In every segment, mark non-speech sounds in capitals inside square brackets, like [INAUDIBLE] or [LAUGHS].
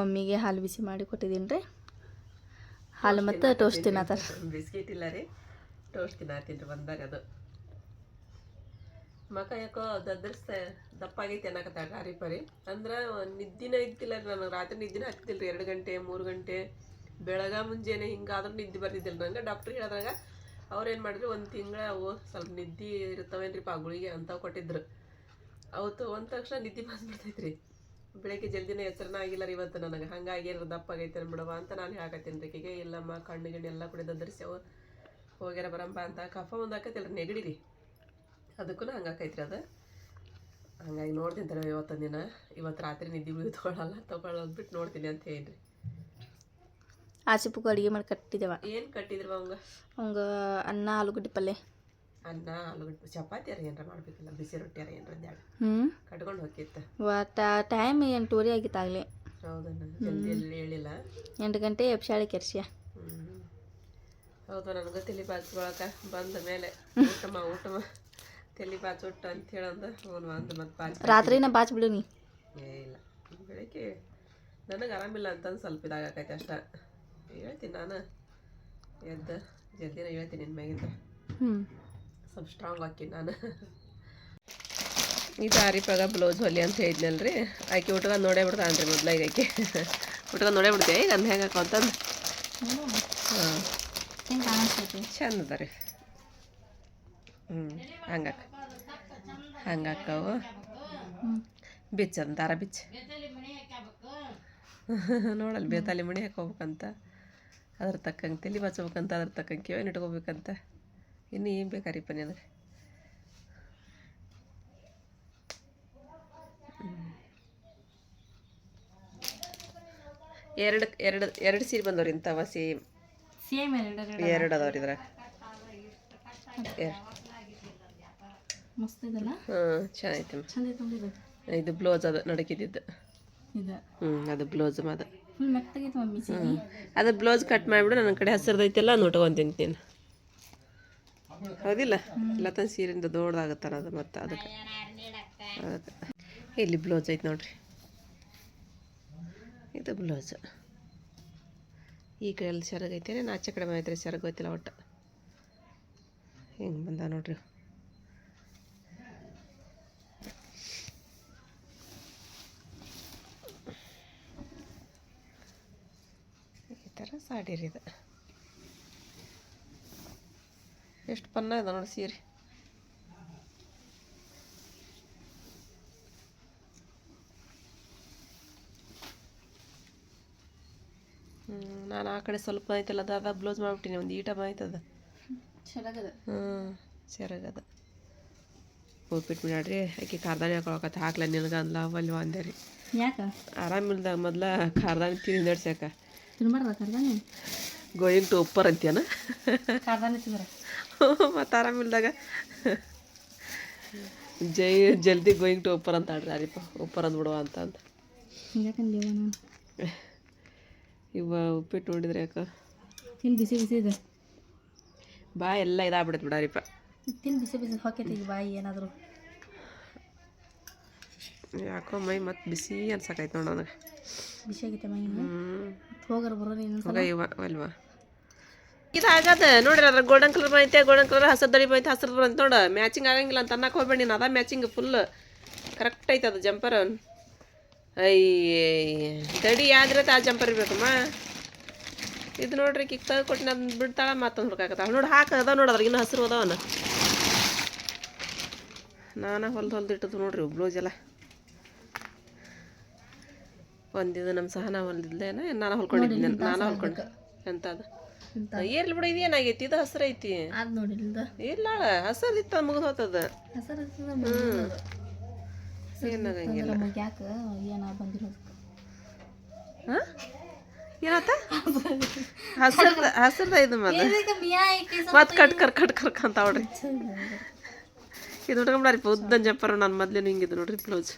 ಮಮ್ಮಿಗೆ ಹಾಲು ಬಿಸಿ ಮಾಡಿ ಕೊಟ್ಟಿದ್ದೀನಿ ರೀ. ಹಾಲು ಮತ್ತು ಟೋಸ್ಟ್ ತಿನ್ನತ್ತಾರ. ಬಿಸ್ಕಿಟ್ ಇಲ್ಲ ರೀ. ಟೋಸ್ಟ್ ತಿನ್ನತ್ತೀನಿ ಬಂದಾಗ ಅದು. ಮಕ ಯಾಕೋ ದದ್ದರ್ಸ್ತ ದಪ್ಪ ಆಗೈತಿ ಅನ್ನಕತ್ತಾಳ ರೀ ಪರಿ. ಅಂದ್ರೆ ನಿದ್ದಿನ ಇದ್ದಿಲ್ಲ ನನಗೆ. ರಾತ್ರಿ ನಿದ್ದಿನ ಹತ್ತಿಲ್ಲ ರೀ ಎರಡು ಗಂಟೆ, ಮೂರು ಗಂಟೆ. ಬೆಳಗ ಮುಂಜಾನೆ ಹಿಂಗಾದ್ರೂ ನಿದ್ದೆ ಬರ್ತಿದ್ದಿಲ್ಲ ನಂಗೆ. ಡಾಕ್ಟ್ರ್ ಹೇಳಿದಾಗ ಅವ್ರೇನು ಮಾಡಿದ್ರು, ಒಂದು ತಿಂಗಳ ಅವು ಸ್ವಲ್ಪ ನಿದ್ದೆ ಇರ್ತಾವೇನ್ರಿ ಪಾ ಗುಳಿಗೆ ಅಂತ ಕೊಟ್ಟಿದ್ರು. ಅವತ್ತು ಒಂದು ತಕ್ಷಣ ನಿದ್ದೆ ಬಂದ್ಬಿಡ್ತೈತ್ರಿ. ಬೆಳಗ್ಗೆ ಜಲ್ದಿನೇ ಎಚ್ಚರನ ಆಗಿಲ್ಲ ರೀ ಇವತ್ತು ನನಗೆ. ಹಂಗಾಗಿ ಏನಾರ ದಪ್ಪ ಆಗೈತೆ ಬಿಡವಾ ಅಂತ ನಾನು ಹೇಳಕತ್ತೀನಿ ರೀ ಇಲ್ಲಮ್ಮ ಕಣ್ಣು ಗಿಣ್ಣು ಎಲ್ಲ ಕೂಡ ದದ್ದರಿಸ್ಯಾವ ಹೋಗ್ಯಾರ ಬರಂಬ ಅಂತ. ಕಫ ಒಂದು ಹಾಕತ್ತಿಲ್ಲ ನೆಗಡಿ ರೀ. ಅದಕ್ಕೂ ಹಂಗೆ ರೀ ಅದು. ಹಂಗಾಗಿ ನೋಡ್ತೀನಿ ತರ ಇವತ್ತೊಂದು ದಿನ. ಇವತ್ತು ರಾತ್ರಿ ನಿದ್ದೆ ಬಿದ್ದು ತೊಗೊಳಲ್ಲ ತೊಗೊಳೋದ್ಬಿಟ್ಟು ನೋಡ್ತೀನಿ ಅಂತ ಹೇಳ್ರಿ. ಪುಕ್ಕ ಅಡುಗೆ ಮಾಡಿ ಕಟ್ಟಿದ್ದೇವ ಏನು ಕಟ್ಟಿದ್ರು ಅವಂಗ? ಅವಂಗ ಅನ್ನ ಆಲೂಗಡ್ಡೆ ಪಲ್ಯ ಅನ್ನ ಆಲೂಗಡ್ಡೆ ಚಪಾತಿ ಅರ ಏನಾರ ಮಾಡ್ಬೇಕಿಲ್ಲ ಬಿಸಿ ರೊಟ್ಟಿ ಅರ ಏನಾರ ಒಂದೆರಡು ಕಟ್ಕೊಂಡು ಹೋಗಿತ್ತ ಒಟ್ಟು ಟೈಮ್ ಎಂಟೂವರೆ ಆಗಿತ್ತಾಗಲಿ ಹೌದನ್ನ ಜಲ್ದಿ ಎಲ್ಲಿ ಹೇಳಿಲ್ಲ. ಎಂಟು ಗಂಟೆ ಎಪ್ಸಾಳಿ ಕೆರ್ಸ್ಯ. ಹೌದು ನನಗೆ ತಲೆ ಬಾಚ್ಕೊಳಕ ಬಂದ ಮೇಲೆ ಊಟಮ್ಮ ಊಟಮ್ಮ ತಲೆ ಊಟ ಅಂತ ಹೇಳಂದ ಅವನು ಬಂದು ಮತ್ತೆ ಬಾಚ್ ರಾತ್ರಿನ ಬಾಚ್ ಬಿಡು ನೀ. ಏ ಇಲ್ಲ. ಬೆಳಿಗ್ಗೆ ನನಗೆ ಆರಾಮಿಲ್ಲ ಅಂತಂದು ಸ್ವಲ್ಪ ಇದಾಗಕೈತೆ ಅಷ್ಟ. ಹೇಳ್ತೀನಿ ನಾನು. ಎದ್ದು ಜಲ್ದಿನ ಹೇಳ್ತೀನಿ ನಿನ್ನ ಮ್ಯಾಗಿಂದ. ಹ್ಞೂ ಸ್ವಲ್ಪ ಸ್ಟ್ರಾಂಗ್ ಹಾಕಿನಿ ನಾನು. ಇದು ಆರಿಪಾಗ ಬ್ಲೌಸ್ ಹೊಲಿ ಅಂತ ಹೇಳಿದ್ನಲ್ರಿ? ಆಕೆ ಊಟಗ ನೋಡೇ ಬಿಡ್ತಾನ್ರಿ ಮೊದ್ಲ ಈಗ ಆಕೆ. ಊಟದ ನೋಡೇ ಬಿಡ್ತೀವಿ ಈಗ ಅಂದ ಹೆಂಗೆ ಅಂತಂದು ಹಾಂ. ಚಂದ ಅದ ರೀ ಹ್ಞೂ ಹಂಗಾಕ ಹಂಗಾಕವು ಹ್ಞೂ ಬಿಚ್ಚ ಅದನ್ನ ದಾರ ಬಿಚ್ಚ. ನೋಡಲ್ಲ ಬೇತಾಲಿ ಮಣಿ ಹಾಕೋಬೇಕಂತ. ಅದ್ರ ತಕ್ಕಂಗೆ ತಲೆ ಬಚ್ಬೇಕಂತ ಅದ್ರ ತಕ್ಕಂಗೆ ಕಿವೇನು ಇಟ್ಕೋಬೇಕಂತ. ಇನ್ನು ಏನು ಬೇಕಾರಿಪ್ಪ ನಿನಗೆ ಎರಡು ಎರಡು ಎರಡು ಸೀರೆ ಬಂದವ್ರಿ ಇಂಥವ ಸೇಮ್ ಸೇಮ್ ಎರಡು ಎರಡು ಅದಾವ್ರಿ ಇದ್ರಾಗ. ಚೆನ್ನಾಗೈತೆ ಐತೆ ನೋಡಿ ಇದು. ಬ್ಲೌಸ್ ಅದು ನಡಕಿದ್ದು ಹ್ಞೂ ಅದು ಬ್ಲೌಸ್ ಅದು. ಅದು ಬ್ಲೌಸ್ ಕಟ್ ಮಾಡಿಬಿಡು ನನ್ನ ಕಡೆ ಹಸಿರ್ದೈತೆಲ್ಲ ನೋಟ್ಕೊಂತೀನಿ ನೀನು ಹೌದಿಲ್ಲ? ಇಲ್ಲ ತಂದು ಸೀರೆಯಿಂದ ದೊಡ್ಡದಾಗುತ್ತಾರ ಅದು ಮತ್ತು ಅದಕ್ಕೆ. ಅದಕ್ಕೆ ಇಲ್ಲಿ ಬ್ಲೌಸ್ ಐತೆ ನೋಡ್ರಿ. ಇದು ಬ್ಲೌಸ್. ಈ ಕಡೆ ಎಲ್ಲ ಸೆರಗ್ ಐತೆ ನಾನು ಆಚೆ ಕಡೆ ಮಾಡಿದ್ರೆ ಸೆರಗು ಹೋಯ್ತಿಲ್ಲ ಒಟ್ಟು. ಹಿಂಗೆ ಬಂದ ನೋಡ್ರಿ. ಈ ಥರ ಸಾಡಿ ರೀ ಇದು. ಎಷ್ಟು ಪನ್ನ ಇದೆ ನೋಡಿ ಸೀರೆ. ಹ್ಞೂ ನಾನು ಆ ಕಡೆ ಸ್ವಲ್ಪ ಐತಲ್ಲ ಅದು ಅದ ಬ್ಲೌಸ್ ಮಾಡಿಬಿಟ್ಟಿನಿ ಒಂದು ಈಟ ಆಯ್ತದ ಹ್ಞೂ ಸೆರಗದ ಉಪ್ಪಿಟ್ಟು ಮಾಡ್ರಿ ಆಕೆ ಕಾರ್ದಾನಿ ಹಾಕೊಳಕತ್ತ ಹಾಕ್ಲ ನಿನಗೆ ಅಂದ್ಲ ಅವಲ್ವ ಅಂದೆ ರೀ ಆರಾಮಿಲ್ದ ಮೊದ್ಲ ಕಾರ್ದಾನಿ ತಿಂದು ನಡ್ಸ್ಯಾಕ ತಿನ್ಬಾರ್ದ ಗೋಯಿಂಗ್ ಟು ಉಪ್ಪರ್ ಅಂತೀಯನ? ಮತ್ತೆ ಆರಾಮಿಲ್ದಾಗ ಜೈ ಜಲ್ದಿ ಗೋಯಿಂಗ್ ಟು ಉಪ್ಪರ್ ಅಂತ ಆಡ್ರಿ ಅರಿಪ ಉಪ್ಪರ್ ಅಂದ್ಬಿಡುವ ಅಂತ ಅಂತ. ಇವ ಉಪ್ಪಿಟ್ಟು ನೋಡಿದ್ರೆ ಯಾಕ? ತಿನ್ ಬಿಸಿ ಬಿಸಿ ಇದೆ. ಬಾ ಎಲ್ಲ ಇದಾಗ್ಬಿಡತ್ತೆ ಬಿಡಾರಿಪ ತಿನ್ ಬಿಸಿ ಬಿಸಿ ಹೊಕ್ಕೈತಿ ಈಗ ಬಾಯಿ ಏನಾದರೂ. ಯಾಕೋ ಮೈ ಮತ್ತೆ ಬಿಸಿ ಅನ್ಸಕೈತೆ ನೋಡಿ ನನಗೆ. ಮೈ ಹೋಗರ ಬರೋ ಅಲ್ವಾ? ಇದು ಆಗದ ನೋಡ್ರಿ ಅದ್ರ ಗೋಲ್ಡನ್ ಕಲರ್ ಬಂದೈತೆ ಗೋಲ್ಡನ್ ಕಲರ್ ಹಸಿರು ದಳಿ ಬಂದೈತೆ ಹಸಿರು ಬಂತ ನೋಡ. ಮ್ಯಾಚಿಂಗ್ ಆಗಂಗಿಲ್ಲ ಅಂತ ಅನ್ನಕ್ಕೆ ಹೋಗ್ಬೇಡಿ ನೀನು. ಅದ ಮ್ಯಾಚಿಂಗ್ ಫುಲ್ ಕರೆಕ್ಟ್ ಐತೆ ಅದು ಜಂಪರ್ ಅಯ್ಯ ದಡಿ ಯಾವ್ದಿರತ್ತೆ ಆ ಜಂಪರ್ ಇರ್ಬೇಕಮ್ಮ. ಇದು ನೋಡ್ರಿ ಕಿಕ್ ತೆಗೆದು ಕೊಟ್ಟು ನಾನು ಬಿಡ್ತಾಳ ಮತ್ತೊಂದು ಹುಡುಕಾಕತ್ತಾಳ ನೋಡಿ ಹಾಕ ಅದ ನೋಡಿ ಅದ್ರಾಗ ಇನ್ನೂ ಹಸಿರು ಅದಾವನ ನಾನಾ ಹೊಲ್ದು ಹೊಲ್ದು ಇಟ್ಟದ್ದು ನೋಡ್ರಿ ಬ್ಲೌಸ್ ಎಲ್ಲ. ಒಂದಿದು ನಮ್ಮ ಸಹನ ಒಂದಿದ್ಲೇನ ನಾನು ಹೊಲ್ಕೊಂಡಿದ್ದೆ ನಾನು ಹೊಲ್ಕೊಂಡು ಎಂತದು? ಏರ್ಲಿ ಬಿಡು ಇದೇನಾಗೈತಿ ಇದು ಹಸ್ರ ಐತಿ. ಇಲ್ಲ ಹಸರ್ ಇಲ್ಲ ಹಸರಿತ್ತ ಮುಗಿದು ಹೋತದ. ಏನಾಗಂಗಿಲ್ಲ ಹಾಂ? ಏನಾತ ಹಸಿರ್ದ ಹಸಿರ್ದ ಇದು ಮತ್ತೆ ಮತ್ತೆ ಕಟ್ ಕರ್ ಕಟ್ ಕರ್ಕ ಅಂತ ನೋಡ್ರಿ. ಇದು ಉಟ್ಕೊಂಬಿಡ್ರಿ ಉದ್ದನ್ ಜಂಪರ್ ನಾನು ಮೊದ್ಲೇನು ಹಿಂಗಿದ್ದು ನೋಡ್ರಿ ಬ್ಲೌಸ್.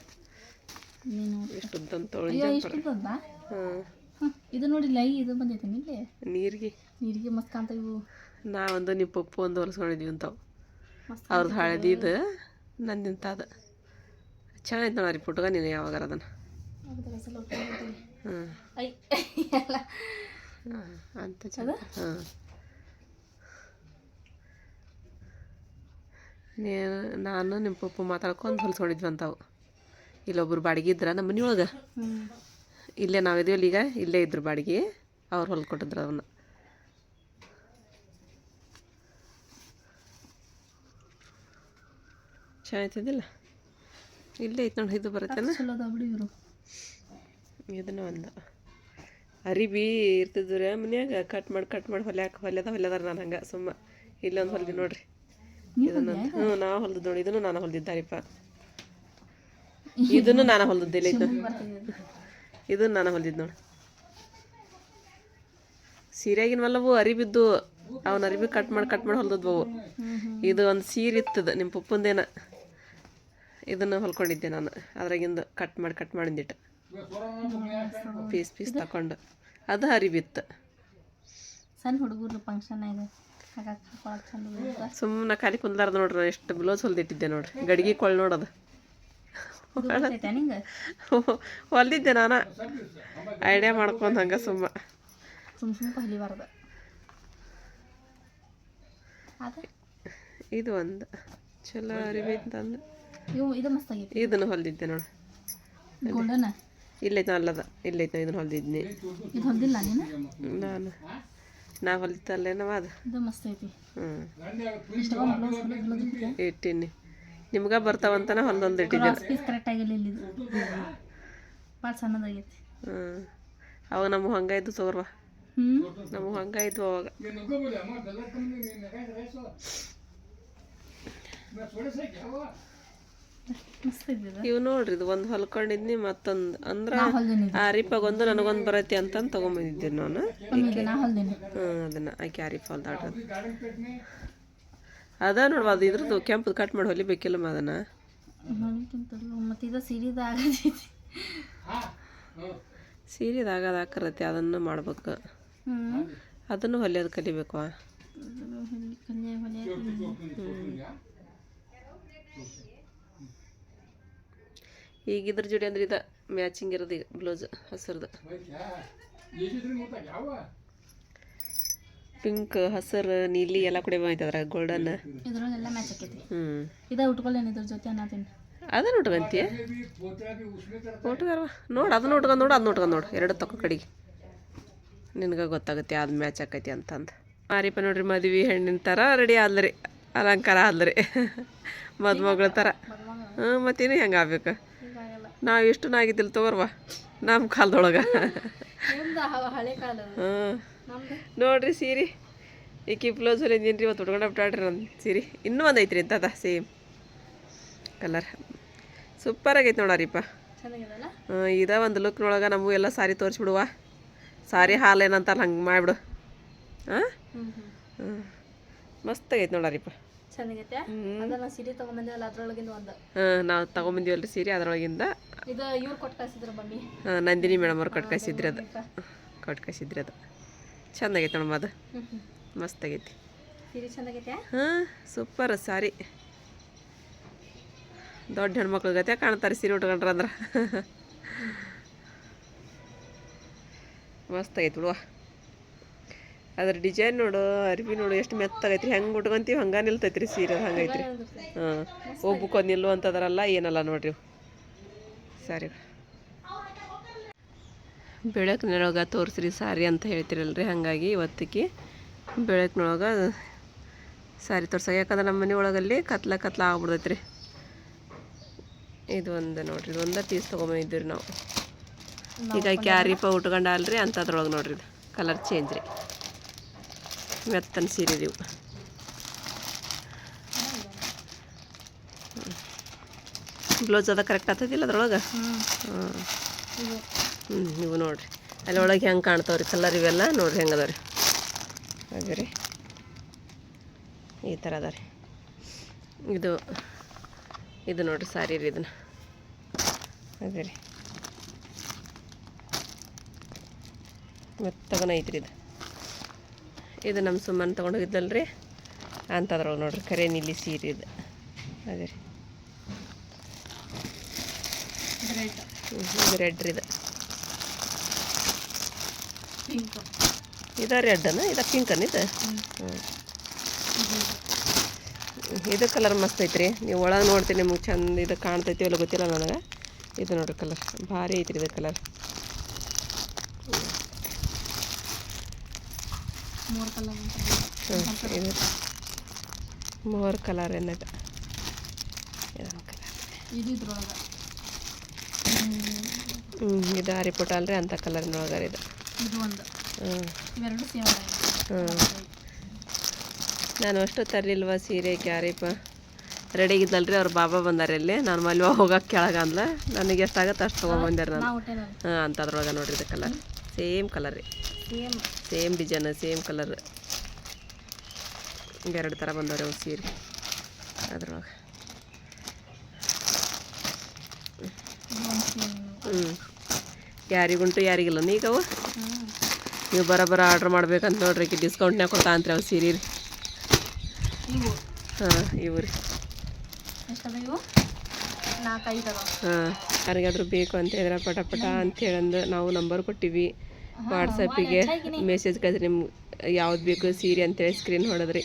ನೀನು ತೊಳಿ ಅಯ್ಯೋ ಇದು ನೋಡಿ ಲೈ ಇದು ಬಂದೈತೆ ಇಲ್ಲಿ? ನೀರಿಗೆ. ನೀರಿಗೆ ಮಸ್ತ್ ಕಾಂತ ಇವು. ನಾವೊಂದು ನಿಮ್ಮ ಪಪ್ಪು ಒಂದು ಹೊಲ್ಸ್ಕೊಂಡಿದ್ದೀವಿ ಅಂತಾವು. ಅವ್ರದ್ದು ಹಳದಿದು ನಂದಿಂತದ ಚೆನ್ನಾಗಿತ್ತು ನೋಡ್ರಿ ಪುಟ್ಗ ನೀನು ಯಾವಾಗಾರ ಅದನ್ನು. ಅಂತ ಚಂದ ಹಾಂ. ನಾನು ನಿಮ್ಮ ಪಪ್ಪು ಮಾತಾಡ್ಕೊಂಡು ಹೊಲಿಸ್ಕೊಂಡಿದ್ವಿ ಅಂತಾವು. ಇಲ್ಲೊಬ್ರು ಬಾಡಿಗೆ ಇದ್ರ ನಮ್ಮ ಮನೆಯೊಳಗೆ. ಇಲ್ಲೇ ನಾವಿದೀವಲ್ಲ ಈಗ ಇಲ್ಲೇ ಇದ್ರು ಬಾಡಿಗೆ ಅವ್ರು ಹೊಲ್ಕೊಟ್ಟಿದ್ರು ಅವನ್ನ ಚೆನ್ನಾಗಿಲ್ಲ ಇಲ್ಲೇ ಐತೆ ನೋಡಿ ಇದು ಬರುತ್ತೇನ? ಇದನ್ನ ಒಂದು. ಅರಿಬಿ ಇರ್ತಿದ್ರು ಮನ್ಯಾಗ ಕಟ್ ಮಾಡಿ ಕಟ್ ಮಾಡಿ ಹೊಲ್ಯಾಕ ಹೊಲ್ಯದ ಹೊಲ್ಯದಾರ ನಾನು ಹಂಗೆ ಸುಮ್ಮ. ಇಲ್ಲೊಂದು ಹೊಲ್ದಿ ನೋಡ್ರಿ. ಇದನ್ನ ಹ್ಞೂ ನಾ ಹೊಲ್ದು ನೋಡಿ ಇದನ್ನು ನಾನು ಹೊಲ್ದಿದ್ದಾರಿಪ್ಪ ಇದನ್ನು ನಾನು ಹೊಲ್ದಿದ್ದಿಲ್ಲ ಇದು ಇದನ್ನು ನಾನು ಹೊಲ್ದಿದ್ದು ನೋಡಿ. ಸೀರೆಗಿನ ಮಲ್ಲವು ಅರಿಬಿದ್ದು ಅವನ ಅರಿಬಿ ಕಟ್ ಮಾಡಿ ಕಟ್ ಮಾಡಿ ಹೊಲ್ದದ್ವು ಅವು. ಇದು ಒಂದು ಸೀರೆ ಇತ್ತದ ನಿಮ್ಮ ಪಪ್ಪಂದೇನ. ಇದನ್ನು ಹೊಲ್ಕೊಂಡಿದ್ದೆ ನಾನು ಅದ್ರಾಗಿಂದ ಕಟ್ ಮಾಡಿ ಕಟ್ ಮಾಡಿಂದಿಟ್ಟು ಪೀಸ್ ಪೀಸ್ ತಕೊಂಡು. ಅದು ಅರಿಬಿತ್ತು. ಸಣ್ಣ ಹುಡುಗರು ಫಂಕ್ಷನ್ ಸುಮ್ಮನೆ ಖಾಲಿ ಕುಂದ್ಲಾರ್ದು ನೋಡ್ರಿ ಎಷ್ಟು ಬ್ಲೌಸ್ ಹೊಲ್ದಿಟ್ಟಿದ್ದೆ ನೋಡ್ರಿ. ಗಡಿಗೆ ಕೊಳ್ಳ ನೋಡೋದು [LAUGHS] ಹೊಲ್ದಿದ್ದೆ ನಾನು. ಐಡಿಯಾ ಮಾಡ್ಕೊಂಡು ಹಂಗೆ ಸುಮ್ಮ. ಸುಮ್ಮ ಸುಮ್ಮ ಹೊಲಿಬಾರ್ದು. ಇದು ಒಂದು. ಚಲೋ ಅರಿವಿ ಅಂತಂದು ಇವು ಇದು ಮಸ್ತ್ ಆಗೈತಿ. ಇದನ್ನು ಹೊಲ್ದಿದ್ದೆ ನೋಡಿ. ಗೋಲ್ಡನ್? ಇಲ್ಲೈತೆ ಅಲ್ಲದ. ಇಲ್ಲೈತೆ ಇದನ್ನು ಹೊಲ್ದಿದ್ನಿ. ಇದು ಹೊಲ್ದಿಲ್ಲ ನೀನು? ನಾನು. ನಾ ಹೊಲಿತಲ್ಲೇನವ ಅದು. ಇದು ಮಸ್ತ್ ಐತಿ ಹ್ಞೂ ಇಟ್ಟೀನಿ. ನಿಮ್ಗೆ ಬರ್ತಾವಂತನ ಹೊಲ್ದೊಂದು ಇಟ್ಟಿದ್ದೆ ಕ್ರಾಸ್ ಪೀಸ್ ಇಲ್ಲಿ ಇದು ಭಾಳ ಸಣ್ಣದಾಗೈತಿ. ಹ್ಞೂ ಅವಾಗ ನಮ್ಮ ಹಂಗೆ ಇದ್ದು ತಗೋರ್ವ ಹ್ಞೂ ನಮಗೆ ಹಂಗೆ ಇದ್ವು ಅವಾಗ. ಇವು ನೋಡ್ರಿ ಇದು ಒಂದು ಹೊಲ್ಕೊಂಡಿದ್ನಿ ಮತ್ತೊಂದು. ಅಂದ್ರೆ ಆರಿಪಾಗೊಂದು ನನಗೊಂದು ಬರತಿ ಅಂತಂದು ತಗೊಂಬಂದಿದ್ದೀನಿ ನಾನು. ಹ್ಞೂ ಅದನ್ನು ಆಕೆ ಅರಿಪ ಹೊಲ್ದಾಡ್ರ ಅದ ನೋಡುವ ಅದು ಇದ್ರದ್ದು ಕೆಂಪು ಕಟ್ ಮಾಡಿ ಹೊಲಿಬೇಕಿಲ್ಲಮ್ಮ ಅದನ್ನ. ಮತ್ತು ಇದು ಹಾಕರತ್ತೆ ಅದನ್ನು ಮಾಡ್ಬೇಕು. ಅದನ್ನು ಹೊಲಿಯೋದು ಕಲಿಬೇಕು ಈಗ ಇದ್ರ ಜೋಡಿ ಅಂದ್ರೆ ಇದು ಮ್ಯಾಚಿಂಗ್ ಇರೋದು ಈಗ ಬ್ಲೌಸ್ ಹಸಿರ್ದು. ಪಿಂಕ್ ಹಸಿರು ನೀಲಿ ಎಲ್ಲ ಕೂಡ ಬಂದೈತೆ ಅದ್ರಾಗ ಗೋಲ್ಡನ್ ಇದ್ರೊಳಗೆಲ್ಲ ಮ್ಯಾಚ್ ಆಕೈತಿ. ಹ್ಞೂ ಇದ ಉಟ್ಕೊಳ್ಳೇನು ಇದ್ರ ಜೊತೆ ಅನ್ನತೀನಿ ಅದನ್ನ ಉಟ್ಕಂತೀಯ? ಉಟ್ಕರ್ವ ನೋಡು ಅದನ್ನ ಉಟ್ಕೊಂಡು ನೋಡು ಅದನ್ನ ಉಟ್ಕೊಂಡು ನೋಡು. ಎರಡು ತಕ್ಕ ಕಡೆಗೆ. ನಿನಗೆ ಗೊತ್ತಾಗುತ್ತೆ ಅದು ಮ್ಯಾಚ್ ಆಕೈತಿ ಅಂತಂದು. ಮಾರಿಪ ನೋಡ್ರಿ ಮದುವೆ ಹೆಣ್ಣಿನ ಥರ ರೆಡಿ ಆದ್ರಿ ಅಲಂಕಾರ ಆದ್ರಿ [LAUGHS] ಮದುಮಗಳ ಥರ ಹ್ಞೂ ಮತ್ತೇನು ಹೆಂಗೆ ಆಗ್ಬೇಕು? ನಾವು ಇಷ್ಟು ನಾಗಿದ್ದಿಲ್ಲ ತಗೋರ್ವ? ನಮ್ಮ ಕಾಲದೊಳಗೆ. ಹ್ಞೂ ನೋಡ್ರಿ ಸೀರೆ. ಈಕಿ ಬ್ಲೌಸ್ ಹೊಲಿದೀನಿ ರೀ ಇವತ್ತು ಉಟ್ಕೊಂಡು ಬಿಟ್ಟಾಡ್ರಿ ನನ್ನ ಸೀರೆ. ಇನ್ನೂ ಒಂದು ಐತ್ರಿ ಇಂಥದ ಸೇಮ್ ಕಲರ್ ಸೂಪರ್ ಆಗೈತೆ ನೋಡಾರಿಪ್ಪ. ಇದ ಒಂದು ಲುಕ್ನೊಳಗೆ ನಮಗೂ ಎಲ್ಲ ಸಾರಿ ತೋರಿಸ್ಬಿಡುವ. ಸಾರಿ ಹಾಲು ಏನಂತಾರ ಹಂಗೆ ಮಾಡಿಬಿಡು. ಹಾಂ? ಹ್ಞೂ ಮಸ್ತ್ ಆಗೈತೆ ನೋಡಾರಿಪ್ಪ. ತೊಗೊಂಬಂದೇವಲ್ಲ ಹಾಂ ನಾವು ತೊಗೊಂಬಂದಿವಲ್ರಿ ಸೀರೆ ಅದರೊಳಗಿಂದ. ಕಳ್ಸಿದ್ರು ನಂದಿನಿ ಮೇಡಮ್ ಅವ್ರು ಕೊಟ್ಟು ಕಳಿಸಿದ್ರಿ ಅದು. ಕೊಟ್ಟು ಕಳಿಸಿದ್ರಿ ಅದು. ಚಂದಾಗೈತೆ ನೋಡಮ್ಮ ಅದು. ಮಸ್ತ್ ಆಗೈತಿ ಹಾಂ ಸೂಪರ್ ಸಾರಿ. ದೊಡ್ಡ ಹೆಣ್ಮಕ್ಳ ಗತೆ ಕಾಣ್ತಾರೆ ಸೀರೆ ಉಟ್ಕೊಂಡ್ರ ಅಂದ್ರೆ. ಮಸ್ತ್ ಆಗೈತೆ ಬಿಡುವ. ಅದ್ರ ಡಿಸೈನ್ ನೋಡು ಅರ್ಬಿ ನೋಡು ಎಷ್ಟು ಮೆತ್ತಾಗೈತ್ರಿ. ಹೆಂಗೆ ಉಟ್ಕೊಂತೀವಿ ಹಂಗೆ ನಿಲ್ತೈತ್ರಿ ಸೀರೆ ಹಂಗೈತ್ರಿ. ಹಾಂ ಒಬ್ಬಕ್ಕೊಂದು ನಿಲ್ಲು ಅಂತದರಲ್ಲ ಏನಲ್ಲ ನೋಡ್ರಿ. ಸರಿ ಬೆಳಕಿನೊಳಗೆ ತೋರಿಸ್ರಿ ಸಾರಿ ಅಂತ ಹೇಳ್ತಿರಲ್ರಿ ಹಾಗಾಗಿ ಇವತ್ತಿಗೆ ಬೆಳಕಿನೊಳಗೆ ಸಾರಿ ತೋರ್ಸ ಯಾಕಂದ್ರೆ ನಮ್ಮ ಮನೆ ಒಳಗಲ್ಲಿ ಕತ್ಲ ಕತ್ಲ ಆಗ್ಬಿಡ್ತೈತ್ರಿ. ಇದು ಒಂದು ನೋಡ್ರಿ ಇದು ಟೀಸ್ ಪೀಸ್ ತೊಗೊಂಬಂದಿದ್ದೀವಿ ನಾವು. ಈಗ ಕ್ಯಾರಿಪ ಉಟ್ಕೊಂಡ ಅಲ್ರಿ ಅಂಥದ್ರೊಳಗೆ ನೋಡ್ರಿ ಇದು. ಕಲರ್ ಚೇಂಜ್ ರೀ. ಮೆತ್ತನ ಸೀರೆ ಇವು ಬ್ಲೌಸ್ ಅದ ಕರೆಕ್ಟ್ ಆಗ್ತದಿಲ್ಲ ಅದ್ರೊಳಗೆ? ಹ್ಞೂ ಹ್ಞೂ ನೀವು ನೋಡ್ರಿ. ಅಲ್ಲಿ ಒಳಗೆ ಹೆಂಗೆ ಕಾಣ್ತಾವ್ರಿ ಕಲರ್ ಇವೆಲ್ಲ? ನೋಡ್ರಿ ಹೆಂಗೆ ಅದಾವ ರೀ ಹಾಗೆ ರೀ. ಈ ಥರ ಅದ ರೀ ಇದು ಇದು ನೋಡ್ರಿ ಸಾರಿ ರೀ ಇದನ್ನ. ಅದೇ ರೀ. ಮೆತ್ತಗನ ಐತ್ರಿ ಇದು. ಇದು ನಮ್ಮ ಸುಮ್ಮನೆ ತೊಗೊಂಡೋಗಿದ್ದಲ್ರಿ. ಅಂಥದ್ರೊಳಗೆ ನೋಡ್ರಿ ಕರೆ ನಿಲ್ಲಿ ಸೀರೆ ಇದು. ಅದೇ ರೀ. ರೆಡ್ ರೀ ಇದು. ಪಿಂಕ್ ಇದು ರೆಡ್ಡನ ಇದು ಪಿಂಕ್ ಇದು? ಹ್ಞೂ ಇದು ಕಲರ್ ಮಸ್ತ್ ಐತ್ರಿ. ನೀವು ಒಳಗೆ ನೋಡ್ತೀನಿ ನಿಮ್ಗೆ ಚಂದ ಇದು ಕಾಣ್ತೈತಿ ಎಲ್ಲ ಗೊತ್ತಿಲ್ಲ ನನಗೆ. ಇದು ನೋಡ್ರಿ ಕಲರ್ ಭಾರಿ ಐತ್ರಿ ಇದು ಕಲರ್ ಮೂರು ಕಲರ್ ಹ್ಞೂ ಇದು. ಮೂರು ಕಲರ್ ಏನದ? ಹ್ಞೂ ಇದು ಹರಿಪುಟ ಅಲ್ರಿ ಅಂಥ ಕಲರ್ನೊಳಗಾರ ಇದು ಇದು ಒಂದು. ಹ್ಞೂ ಇವೆರಡು ಸೇಮ್ ಹ್ಞೂ ನಾನು ಅಷ್ಟು ತರಲಿಲ್ವ ಸೀರೆ ಕ್ಯಾರಿಪ್ಪ ರೆಡಿ ರೀ ಅವ್ರ ಬಾಬಾ ಬಂದಾರೆ ಇಲ್ಲಿ. ನಾನು ಮಲ್ವ ಹೋಗಕ್ಕೆ ಕೆಳಗೆ ಅಂದ್ಲ. ನನಗೆ ಎಷ್ಟಾಗತ್ತೆ ಅಷ್ಟು ತೊಗೊಂಬಂದ್ಯಾರ ನಾನು. ಹಾಂ ಅಂಥದ್ರೊಳಗೆ ನೋಡಿರಿ ಇದು ಕಲರ್ ಸೇಮ್ ಕಲರ್ ರೀ. Same same design same colour ಎರಡು ಥರ ಬಂದವ್ರಿ ಅವು ಸೀರೆ. ಅದ್ರೊಳಗೆ. ಹ್ಞೂ ಯಾರಿಗುಂಟು ಯಾರಿಗಿಲ್ಲ. ಈಗ ಅವು ಹ್ಞೂ ನೀವು ಬರೋಬ್ಬರ ಆರ್ಡ್ರ್ ಮಾಡ್ಬೇಕಂತ ನೋಡ್ರಿ ಈಗ ಡಿಸ್ಕೌಂಟ್ನಾಗ ಕೊಡ್ತಾ ಅಂತ್ರಿ ಅವು ಸೀರೆ ರೀ ಹಾಂ ಇವು ರೀ. ಹಾಂ ಯಾರಿಗಾದ್ರೂ ಬೇಕು ಅಂತ ಹೇಳಿದ್ರೆ ಪಟ ಪಟ ಅಂತ ಹೇಳಂದು ನಾವು ನಂಬರ್ ಕೊಟ್ಟಿವಿ. ವಾಟ್ಸಪ್ಪಿಗೆ ಮೆಸೇಜ್ ಕಳಿಸ್ರಿ ನಿಮ್ಗೆ ಯಾವ್ದು ಬೇಕು ಸೀರೆ ಅಂತೇಳಿ ಸ್ಕ್ರೀನ್ ಹೊಡೆದ್ರಿ.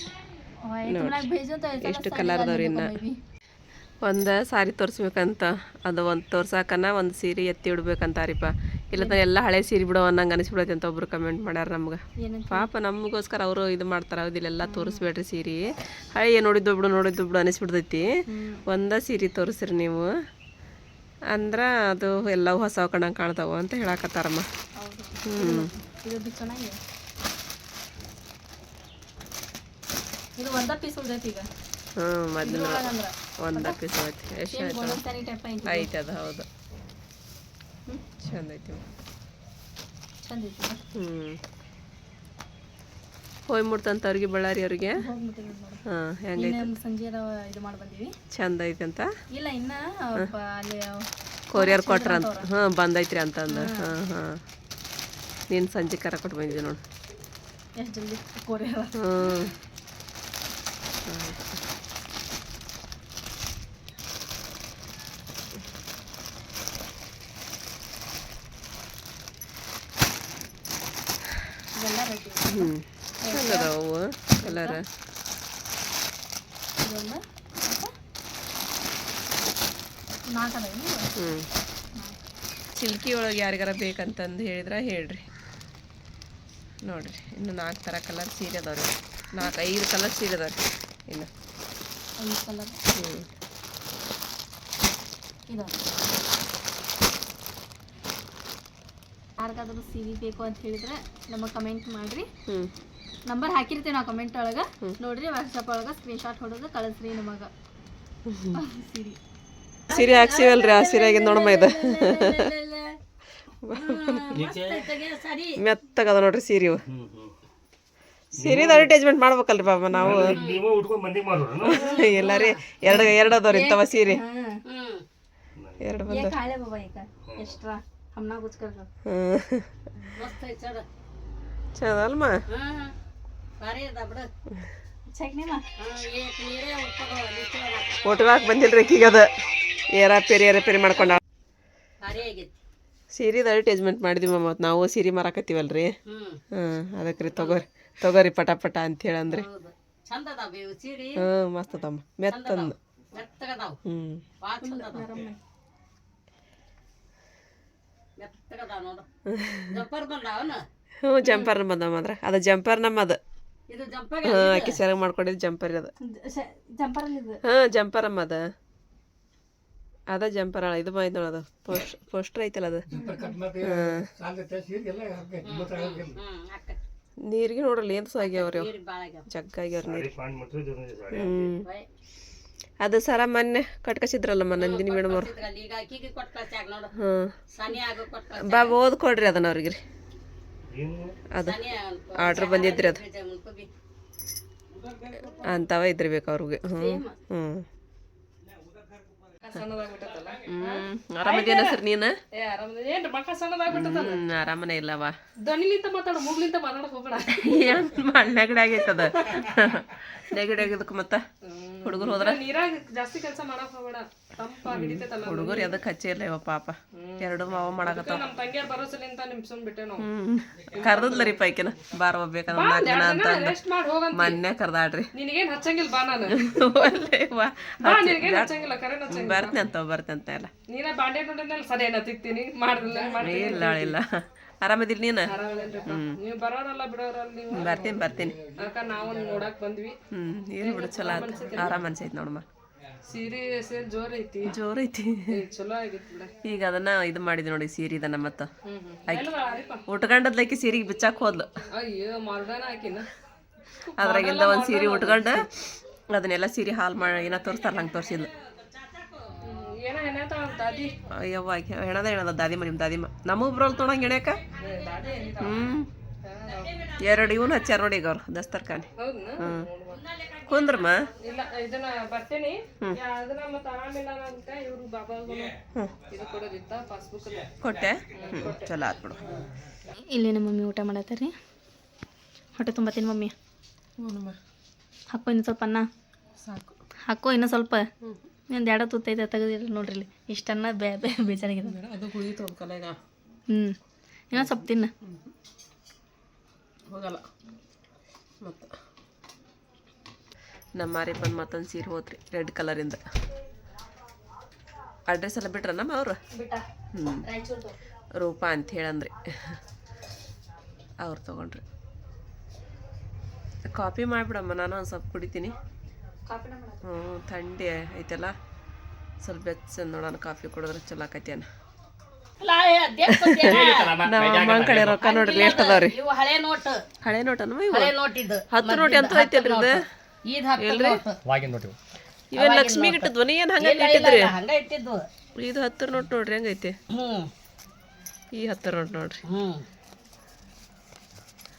ಎಷ್ಟು ಕಲರ್ ಅದಾವ್ರಿ ಇನ್ನು? ಒಂದು ಸಾರಿ ತೋರಿಸ್ಬೇಕಂತ. ಅದು ಒಂದು ತೋರ್ಸಾಕನ ಒಂದು ಸೀರೆ ಎತ್ತಿ ಇಡ್ಬೇಕಂತಾರಿಪ್ಪ ಇಲ್ಲ ಎಲ್ಲ ಹಳೆ ಸೀರೆ ಬಿಡೋ ಅನ್ನಂಗೆ ಅನಿಸ್ಬಿಡತ್ತೆ ಅಂತ ಒಬ್ರು ಕಮೆಂಟ್ ಮಾಡ್ಯಾರ ನಮ್ಗೆ. ಪಾಪ ನಮಗೋಸ್ಕರ ಅವರು ಇದು ಮಾಡ್ತಾರೆ ಹೌದಿಲ್ಲೆಲ್ಲ ತೋರಿಸ್ಬೇಡ್ರಿ ಸೀರೆ. ಹಳೆ ನೋಡಿದ್ದು ಬಿಡು ನೋಡಿದ್ದು ಬಿಡು ಅನಿಸ್ಬಿಡ್ತೈತಿ. ಒಂದೇ ಸೀರೆ ತೋರಿಸ್ರಿ ನೀವು. ಅಂದ್ರೆ ಅದು ಎಲ್ಲ ಹೊಸ ಕಣಂಗೆ ಕಾಣ್ತಾವ ಅಂತ ಹೇಳಕತ್ತಾರಮ್ಮ. ಹ್ಞೂ ಇದು ಒಂದ ಪೀಸ್ ಉಳ್ದೈತಿ ಈಗ. ಹ್ಞೂ ಮೊದಲು ಅಂದ್ರ ಒಂದು ಪೀಸ್ ಐತಿ ಎಷ್ಟು ಐತೆ ಅದು ಹೌದು. ಚಂದ ಐತಿ ಚಂದ ಐತಿ ಹ್ಞೂ ಹೋಯ್ ಮುಡ್ತಂತವ್ರಿಗೆ ಬಳ್ಳಾರಿ ಅವ್ರಿಗೆ ಹಾಂ ಹೆಂಗೈತೆ? ಸಂಜೆ ಇದು ಮಾಡಿ ಬಂದೀವಿ. ಚಂದ ಐತಿ ಅಂತ ಇಲ್ಲ ಇನ್ನ ಪ- ಅಲ್ಲಿ ಕೊರಿಯರ್ ಕೊಟ್ರ ಅಂತ ಹಾಂ ಬಂದೈತ್ರಿ ಅಂತಂದು. ಹಾಂ. ಹಾಂ ನೀನು ಸಂಜೆ ಕರ ಕೊಟ್ಟು ಬಂದಿದ್ದೆ ನೋಡು. ಎಷ್ಟು ಜಲ್ದಿ ಕೊರಿಯರ್ ಹ್ಞೂ ಇವೆಲ್ಲ ರೆಡಿ ಹ್ಞೂ ಚಂದ ಅದಾವ ಕಲರ. ಹ್ಞೂ ಚಿಲ್ಕಿ ಒಳಗೆ ಯಾರಿಗಾರ ಬೇಕಂತಂದು ಹೇಳಿದ್ರೆ ಹೇಳ್ರಿ. ನೋಡ್ರಿ ಇನ್ನು ನಾಲ್ಕು ಥರ ಕಲರ್ ಸೀರೆ ಅದಾವ್ರಿ. ನಾಲ್ಕು ಐದು ಕಲರ್ ಸೀರೆ ಅದಾವ್ರಿ. ಇನ್ನು. ಹ್ಮ್ ಕಲರ್. ಹ್ಞೂ ಇದು ಯಾರಿಗಾದ್ರೂ ಸೀರೆ ಬೇಕು ಅಂತ ಹೇಳಿದ್ರೆ ನಮಗೆ ಕಮೆಂಟ್ ಮಾಡ್ರಿ. ಹ್ಞೂ ನಂಬರ್ ಹಾಕಿರ್ತೀವಿ ನಾವು ಕಮೆಂಟ್ ಒಳಗೆ. ನೋಡ್ರಿ ವಾಟ್ಸಪ್ ಒಳಗೆ ಸ್ಕ್ರೀನ್ಶಾಟ್ ಹೊಡೆದು ಕಳಿಸ್ರಿ ನಮಗೆ. ಸೀರೆ ಸೀರೆ ಹಾಕ್ಸಿವಲ್ರಿ ಆ ಸೀರೆಗೆ ನೋಡಮ್ಮ ಇದು. [LAUGHS] ಮೆತ್ತಗದ ನೋಡ್ರಿ ಸೀರೆ ಇವು. ಸೀರೆದ ಅಡ್ವರ್ಟೈಸ್ಮೆಂಟ್ ಮಾಡ್ಬೇಕಲ್ರಿ ಬಾಬಾ ನಾವು. [LAUGHS] ಇಲ್ಲ ರೀ ಎರಡು ಎರಡು ಅದಾವ್ರಿ ಇಂಥವ ಸೀರೆ ಎರಡು ಬಂದ. ಕಾಳೆ ಬಾಬಾ ಈಗ ಎಷ್ಟ್ರ ಹಮ್ನಾ ಗುಚ್ಕರ್ ಹ್ಞೂ ಚಂದ ಅಲ್ಮ ಚಟ್ನಿಮ ಒಟ್ಗಾಕ್ ಬಂದಿಲ್ರಿ ಆಕಿಗೆ ಅದ ಏರಾ ಪೇರಿ ಏರಾ ಪೇರಿ ಮಾಡ್ಕೊಂಡ ಸೀರೆದ ಅಡ್ವರ್ಟೈಸ್ಮೆಂಟ್ ಮಾಡಿದ್ವಿ ಮತ್ತು ನಾವು ಸೀರೆ ಮಾರಾಕತ್ತೀವಲ್ರಿ ಹ್ಞೂ ಅದಕ್ಕೆ ರೀ ತಗೋರಿ ತಗೋರಿ ಪಟ ಪಟ ಅಂತ ಹೇಳಿ ಅಂದ್ರಿ. ಹ್ಞೂ ಮಸ್ತ್ ಅದಮ್ಮ ಮೆತ್ತಂದು. ಹ್ಞೂ ಭಾಳ ಚಂದ ಅದಾವ ಮೆತ್ತಗದಾವ ನೋಡು ಜಂಪರ್ ಬಂದಾವನ ಹ್ಞೂ ಜಂಪರ್ ಬಂದಮ್ಮ ಅದ್ರ ಅದು ಜಂಪರ್ ನಮ್ಮ ಅದು. ಇದು ಜಂಪರ್ ಹಾಂ ಆಕಿ ಸೆರಗ್ ಮಾಡ್ಕೊಂಡಿದ್ದು ಜಂಪರ್ ಅದು ಹಾಂ ಜಂಪರ್ ಅಮ್ಮ ಅದ. ಅದ ಜಂಪರ್ ಅಳ ಇದು ಮಾಹಿತಿ ನೋಡೋದು ಪೋಸ್ಟ್ ಪೋಸ್ಟರ್ ಐತಲ್ಲ ಅದು. ನೀರಿಗೆ ನೋಡ್ರಿ ಏನು ಸಾಗ್ಯಾವ್ರಿ ಜಗ್ಗಾಗ್ಯಾವ್ರಿ ನೀರು. ಹ್ಞೂ ಅದು ಸರ ಮೊನ್ನೆ ಕಟ್ಕಸಿದ್ರಲ್ಲ ನಂದಿನಿ ಮೇಡಮ್ ಅವ್ರು. ಹ್ಞೂ ಸನಿ ಆಗೋ ಕೊಟ್ಟು ಬಾ ಓದ್ ಕೊಡ್ರಿ ಅದನ್ನ ಅವ್ರಿಗೆ. ರೀ ಅದು ಆರ್ಡ್ರ್ ಬಂದಿದ್ರಿ ಅದು. ಅಂತವ ಇದ್ರಿ ಬೇಕು ಅವ್ರಿಗೆ ಹ್ಞೂ ಹ್ಞೂ ಹ್ಞೂ ಆರಾಮದೇನ ಸರ್ ನೀನು? ಏನ್ ಮಕ್ಕ ಸಣ್ಣದಾಗ್ಬಿಟ್ಟದ ಹ್ಞೂ ಆರಾಮನೇ ಇಲ್ಲವಾ. ದನಿಲಿಂತ ಮಾತಾಡು ಮೂಗ್ಲಿಂತ ಮಾತಾಡಕ್ ಹೋಗ್ಬೇಡ. ಏನು ಮಾಡಿ ನೆಗಡಿ ಆಗೈತದ? ನೆಗಡಿ ಮತ್ತೆ? ಹುಡುಗರು ಹೋದ್ರ? ನೀರಾಗ ಜಾಸ್ತಿ ಕೆಲಸ ಮಾಡಕ್ ಹೋಗ್ಬೇಡ. ತಂಪ ಹಿಡಿತೈತಲ್ಲ ಹುಡುಗರು ಎದಕ್ಕೆ ಹಚ್ಚಿಲ್ಲ ಇವ ಪಾಪ. ಎರಡು ಮಾವ ಮಾಡಕತ್ತಾವ. ನಮ್ಮ ತಂಗಿಯರ್ ಬರೋಸಲಿಂತ ನಿಮ್ಸೊಂಡ್ ಬಿಟ್ಟೆ ನಾವು ಹ್ಮ್ ಕರ್ದದ್ಲ ರೀ ಪೈಕಿನ ಬಾರ ಬೇಕಂದ್ರ ನಾಲ್ಕು ದಿನ ಅಂತ ಮೊನ್ನೆ ಕರ್ದಾಡ್ರಿ ನಿನಗೇನ್ ಹಚ್ಚಂಗಿಲ್ಲ ಬಾ ನಾನು. [LAUGHS] ಬಾ ನಿನಗೇನ್ ಹಚ್ಚಂಗಿಲ್ಲ ಕರೆ ಹಚ್ಚಂಗಿಲ್ಲ ಬರ್ತೀನಿ ಅಂತ ಬರ್ತೇನೆ ಅಂತ ಎಲ್ಲ. ನೀನ ಬಾಂಡೆ ನೋಡಿದ್ನಲ್ಲ ಸರಿ ಏನ ತಿಕ್ತೀನಿ ಮಾಡ್ತೀನಿ ಇಲ್ಲ ಇಲ್ಲ. ಆರಾಮದಿಲ್ಲ ನೀನು? ನೀವು ಬರೋರಲ್ಲ ಬಿಡೋರಲ್ಲ ನೀವು. ಬರ್ತೀನಿ ಬರ್ತೀನಿ. ಅಕ್ಕ ನಾವು ನೋಡಕ್ ಬಂದ್ವಿ. ಹ್ಮ್ ಏನು ಬಿಡು ಚಲೋ ಆಯ್ತು ಆರಾಮ ಅನ್ಸೈತಿ ನೋಡಮ್ಮ. ಸೀರೆ ಸೇರ್ ಜೋರ್ ಐತಿ. ಜೋರ್ ಐತಿ. ಚಲೋ ಆಗಿತ್ತು ಬಿಡ. ಈಗ ಅದನ್ನ ಇದು ಮಾಡಿದ್ವಿ ನೋಡಿ ಸೀರೆ ಇದನ್ನ ಮತ್ತ. ಉಟ್ಕೊಂಡದ್ಲಕ್ಕಿ ಸೀರೆಗೆ ಬಿಚ್ಚಾಕ್ ಹೋದ್ಲು. ಅಯ್ಯೋ ಮರ್ದಾನ ಹಾಕಿನ ಅದ್ರಾಗಿಂದ ಒಂದ್ ಸೀರೆ ಉಟ್ಕೊಂಡ ಅದನ್ನೆಲ್ಲ ಸೀರೆ ಹಾಲ್ ಮಾಡಿ ಏನೋ ತೋರಿಸ್ತಾರಲ್ಲ ಹಂಗೆ ತೋರಿಸಿದ್ಲು. ಅಯ್ಯವ್ವ ಹೆಣದ ಹೆಣದ ದಾದಿಮ್ಮ ನಿಮ್ಮ ದಾದಿಮ್ಮ ನಮಗ್ ಬರೋಲ್ ತೊಗೊಂಡಂಗೆ ಹೆಣ್ಯಾಕ ಹ್ಮ್. ಎರಡು ಇವನು ಹಚ್ಚಾರ ನೋಡಿ ಈಗ ಅವ್ರು ದಸ್ತರ್ಖಾನೆ ಹ್ಞೂ ಕುಂದ್ರಮ್ಮ? ಇಲ್ಲ ಇದನ್ನ ಬರ್ತೇನಿ. ಅದನ್ನ ಮತ್ತೆ ಆರಾಮಿಲ್ಲ ಅಂತ ಇವ್ರು ಬಾಬಾಗೂ ಇದು ಕೊಡೋದಿತ್ತ ಪಾಸ್ಬುಕ್ ಕೊಟ್ಟೆ? ಹ್ಞೂ ಚಲೋ ಆತ್ ಬಿಡು. ಇಲ್ಲಿ ನಮ್ಮ ಮಮ್ಮಿ ಊಟ ಮಾಡತ್ತಾರಿ ಹೊಟ್ಟೆ ತುಂಬತ್ತೀನಿ ಮಮ್ಮಿ. ಹಾಕೋ ಇನ್ನು ಸ್ವಲ್ಪ ಅನ್ನ. ಸಾಕು. ಹಾಕೋ ಇನ್ನೂ ಸ್ವಲ್ಪ. ಒಂದು ಎರಡು ತುತ್ತೈತೆ ತೆಗೆದಿಲ್ಲ ನೋಡ್ರಿ ಇಲ್ಲಿ. ಇಷ್ಟನ್ನ ಬೇ ಬೇ ಬೇಜಾರಾಗಿದೆ. ಅದು ಹ್ಞೂ ಇನ್ನೂ ಸ್ವಲ್ಪ ತಿನ್ನ. ಹೋಗಲ್ಲ. ಮತ್ತು. ನಮ್ಮ ಮಾರಿ ಬಂದು ಮತ್ತೊಂದು ಸೀರೆ ಹೋದ್ರಿ ರೆಡ್ ಕಲರಿಂದ. ಅಡ್ರೆಸ್ ಎಲ್ಲ ಬಿಟ್ರ ನಮ್ಮ ಅವ್ರು? ಹ್ಞೂ ರೂಪಾ ಅಂತ ಹೇಳಂದ್ರಿ. ಅವ್ರು ತಗೊಂಡ್ರಿ. ಕಾಪಿ ಮಾಡಿಬಿಡಮ್ಮ ನಾನು ಒಂದು ಸ್ವಲ್ಪ ಕುಡಿತೀನಿ. ಹ್ಞೂ ಥಂಡಿ ಐತಲ್ಲ. ಸ್ವಲ್ಪ ಬೆಚ್ಚ ನೋಡೋಣ ಕಾಫಿ ಕುಡಿದ್ರೆ ಚಲೋ ಆಕತಿ ಅನ್ನ. [LAUGHS] ನಮ್ಮ ಕಡೆ ರೊಕ್ಕ ನೋಡ್ರಿ ಎಷ್ಟು ಅದಾವ್ರಿ ಹಳೆ ನೋಟ್. ಹಳೆ ನೋಟನ ಇವು? ಹಳೆ ನೋಟ್ ಇದು. ಹತ್ತು ನೋಟ್ ಅಂತ ಐತಿಲ್ರಿ ಇದು ನೋಟ್. ಇವೇನ್ ಲಕ್ಷ್ಮಿ ಇಟ್ಟಿದ್ವ ನೀ ಏನ್ ಹಂಗ ಇಟ್ಟಿದ್ರಿ? ಹಂಗ ಇಟ್ಟಿದ್ವು ಇದು ಹತ್ತು ನೋಟ್ ನೋಡ್ರಿ ಹೆಂಗೈತಿ ಈ ಹತ್ತರ ನೋಟ್ ನೋಡ್ರಿ. ಹ್ಮ್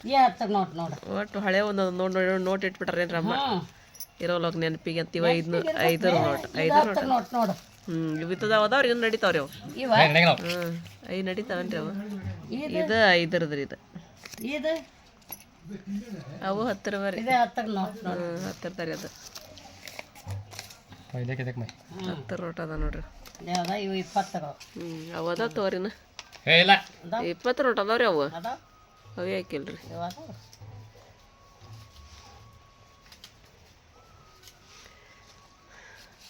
ಈ ಹತ್ತು ನೋಟ್ ನೋಡು. ಒಟ್ಟು ಹಳೆ ಒಂದೊಂದು ನೋಟ್ ನೋಡಿ ನೋಟ್ ಇಟ್ಬಿಟ್ರೇನ್ರಿ ಅಮ್ಮ ಹ್ಮ್ ಇರೋಲೋಗ ನೆನಪಿಗೆ ಅಂತೀವ? ಐದು ಐದರ ನೋಟ್ ಐದರ ನೋಟ್ ನೋಡು ಹ್ಮ್ ಇವಿತ್ತದಾವ ಅದಾವ್ರಿ ಇನ್ನು ನಡೀತಾವ್ರಿ ಅವು. ಇವ? ಹ್ಮ್ ಐದು ನಡೀತಾವನ್ರಿ ಅವು? ಇದು ಐದರದ್ರಿ ಇದು. ಇದು ಅವು ಹತ್ತರ ಬರ್ರಿ ಹ್ಮ್ ಹತ್ತಿರದಾರಿ ಅದು. ಹತ್ತರ ನೋಟ್ ಅದ ನೋಡ್ರಿ. ಇವು ಇಪ್ಪತ್ತರು. ಹ್ಮ್ ಅವು ಅದಾವ ತಗೋರಿನ ಇಲ್ಲ. ಇಪ್ಪತ್ತು ನೋಟ್ ಅದಾವ್ರಿ ಅವು. ಅವು ಅವೇ ಹಾಕಿಲ್ರಿ ಇವು ಅದಾವ ಲಾಭ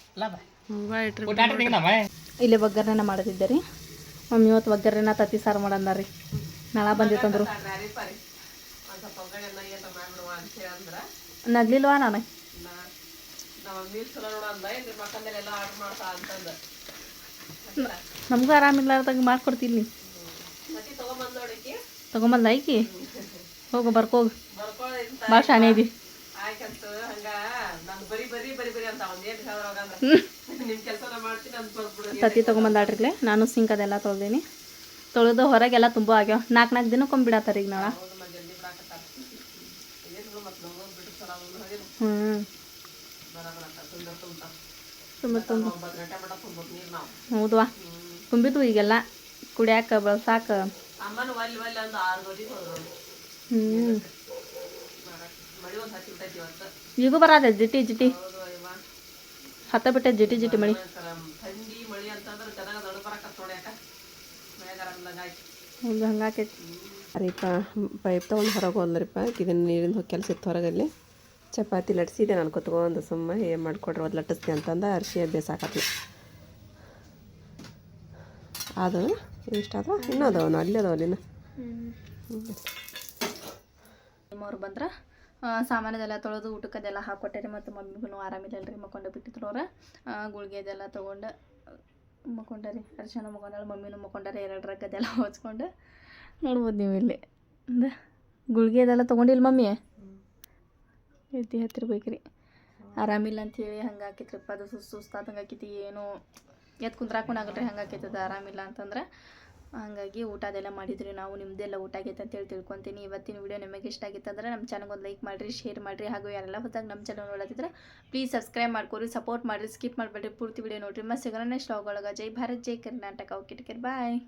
ಬಾಯ್ ಇಟ್ರಿ ಇಲ್ಲಿ ಒಗ್ಗರಣೆ ಮಾಡದಿದ್ದೆ ರೀ. ಮಮ್ಮಿ ಇವತ್ತು ಒಗ್ಗರಣೆ ತತ್ತಿ ಸಾರು ಮಾಡಂದ ರೀ. ನಳ ಬಂದಿತ್ತಂದ್ರು. ನಗ್ಲಿಲ್ವಾ ನಾನು? ನಮಗೂ ಆರಾಮಿಲ್ಲಾರ್ದಾಗ ಮಾಡ್ಕೊಡ್ತೀನಿ ತಗೊಂಬಂದ ಐಕಿ ಹೋಗು ಬರ್ಕೋಗು. ಭಾಳ ಶಾಣೆ ಇದಿ ತತ್ತಿ ತೊಗೊಂಬಂದಾಡ್ರಿಲೆ ನಾನು ಸಿಂಕ್ ಅದೆಲ್ಲ ತೊಳ್ದೀನಿ. ತೊಳೆದು ಹೊರಗೆಲ್ಲ ತುಂಬ ಆಗ್ಯಾವ. ನಾಲ್ಕು ನಾಲ್ಕು ದಿನಕ್ಕೊಮ್ಮೆ ಬಿಡತ್ತಾರ ಈಗ ನಾಳೆ ಹ್ಞೂ ತುಂಬ ತುಂಬ ಹೌದವಾ ತುಂಬಿದ್ವು ಈಗೆಲ್ಲ. ಕುಡಿಯಾಕ ಬಳಸಾಕ. ಹ್ಞೂ ಈಗೂ ಬರತ್ತೆ ಜಿಟಿ ಜಿಟಿ. ಹತ್ತ ಬಿಟ್ಟೆ ಜಿಟಿ ಜಿಟಿ ಮಳಿ ಥಂಡಿ ಮಳಿ ಅಂತಂದ್ರೆ ಮಳೆಗಾರ ಆಯ್ತು. ಹೌದು ಹಂಗಾಕೈತಿ ಅರಿಪ್ಪ ಪೈಪ್ ತೊಗೊಂಡು ಹೊರಗೆ ಹೋದ್ರಿಪ್ಪ ಇದನ್ನು ನೀರಿನ ಹೋಗಿ ಕೆಲಸ ಇತ್ತು ಹೊರಗಲ್ಲಿ. ಚಪಾತಿ ಲಟ್ಸಿದೆ ನಾನು ಕುತ್ಕೊಂಡು ಸುಮ್ಮ ಏನು ಮಾಡಿಕೊಡ್ರಿ ಅದು ಲಟ್ಟಿಸ್ತೀನಿ ಅಂತಂದ ಅರ್ಶಿ ಬೇಸಾಕತ್ಲಿ ಅದು ಇಷ್ಟ ಅದ ಇನ್ನೂ ಅದಾವ ಅಲ್ಲಿ ಅದಾವ ಅಲ್ಲಿನ ಅವ್ರು ಬಂದ್ರೆ? ಸಾಮಾನದೆಲ್ಲ ತೊಳೆದು ಊಟಕ್ಕದೆಲ್ಲ ಹಾಕ್ಕೊಟ್ಟೆ ರೀ ಮತ್ತು ಮಮ್ಮಿಗೂ ಆರಾಮಿಲ್ಲ ರೀ ಮಕ್ಕೊಂಡು ಬಿಟ್ಟಿದ್ರು ಅವ್ರ. ಗುಳಿಗೆ ಅದೆಲ್ಲ ತೊಗೊಂಡು, ಮಕ್ಕೊಂಡಾರಿ ರೀ ಅರ್ಶನ ಮಕ್ಕೊಂಡಾಳ ಮಮ್ಮಿನೂ ಮಕ್ಕೊಂಡಾರೆ, ಎರಡು ರಗ್ಗದೆಲ್ಲ ಹೊಚ್ಕೊಂಡು ನೋಡ್ಬೋದು ನೀವು ಇಲ್ಲಿ. ಅಂದ, ಗುಳಿಗೆ ಅದೆಲ್ಲ ತೊಗೊಂಡಿಲ್ಲ ಮಮ್ಮಿ? ಎತ್ತಿ ಹತ್ತಿರ್ಬೇಕ್ರಿ. ಆರಾಮಿಲ್ಲ ಅಂಥೇಳಿ ಹಂಗೆ ಹಾಕಿತ್ರಿಪ್ಪ ಅದು ಸುಸ್ತು ಸುಸ್ತಾದಂಗೆ ಆಕೈತಿ ಏನು ಎತ್ತು ಕುಂದ್ರಾಕೊಂಡು ಆಗಲ್ರಿ ಹಂಗೆ ಹಾಕಿತ್ತದ ಆರಾಮಿಲ್ಲ ಅಂತಂದ್ರೆ ಹಾಗಾಗಿ ಊಟ ಅದೆಲ್ಲ ಮಾಡಿದ್ರಿ, ನಾವು ನಿಮ್ಮದೆಲ್ಲ ಊಟ ಆಗೈತೆ ಅಂತೇಳಿ ತಿಳ್ಕೊತೀನಿ. ಇವತ್ತಿನ ವಿಡಿಯೋ ನಿಮಗೆ ಇಷ್ಟ ಆಗಿತ್ತು ಅಂದ್ರೆ ನಮ್ಮ ಚಾನಲ್ಗೆ ಒಂದು ಲೈಕ್ ಮಾಡಿರಿ ಶೇರ್ ಮಾಡಿರಿ. ಹಾಗೂ ಯಾರೆಲ್ಲ ಹೊತ್ತಾಗ ನಮ್ಮ ಚಾನಲ್ ನೋಡೋದಿದ್ರೆ ಪ್ಲೀಸ್ ಸಬ್ಸ್ಕ್ರೈಬ್ ಮಾಡ್ಕೊರಿ ಸಪೋರ್ಟ್ ಮಾಡಿರಿ ಸ್ಕಿಪ್ ಮಾಡಬೇಡ್ರಿ. ಪೂರ್ತಿ ವಿಡಿಯೋ ನೋಡಿರಿ. ಮತ್ತೆ ಸಿಗೋಣ ನೆಕ್ಸ್ಟ್ ಒಳಗೆ. ಜೈ ಭಾರತ್, ಜೈ ಕರ್ನಾಟಕ. Okay take bye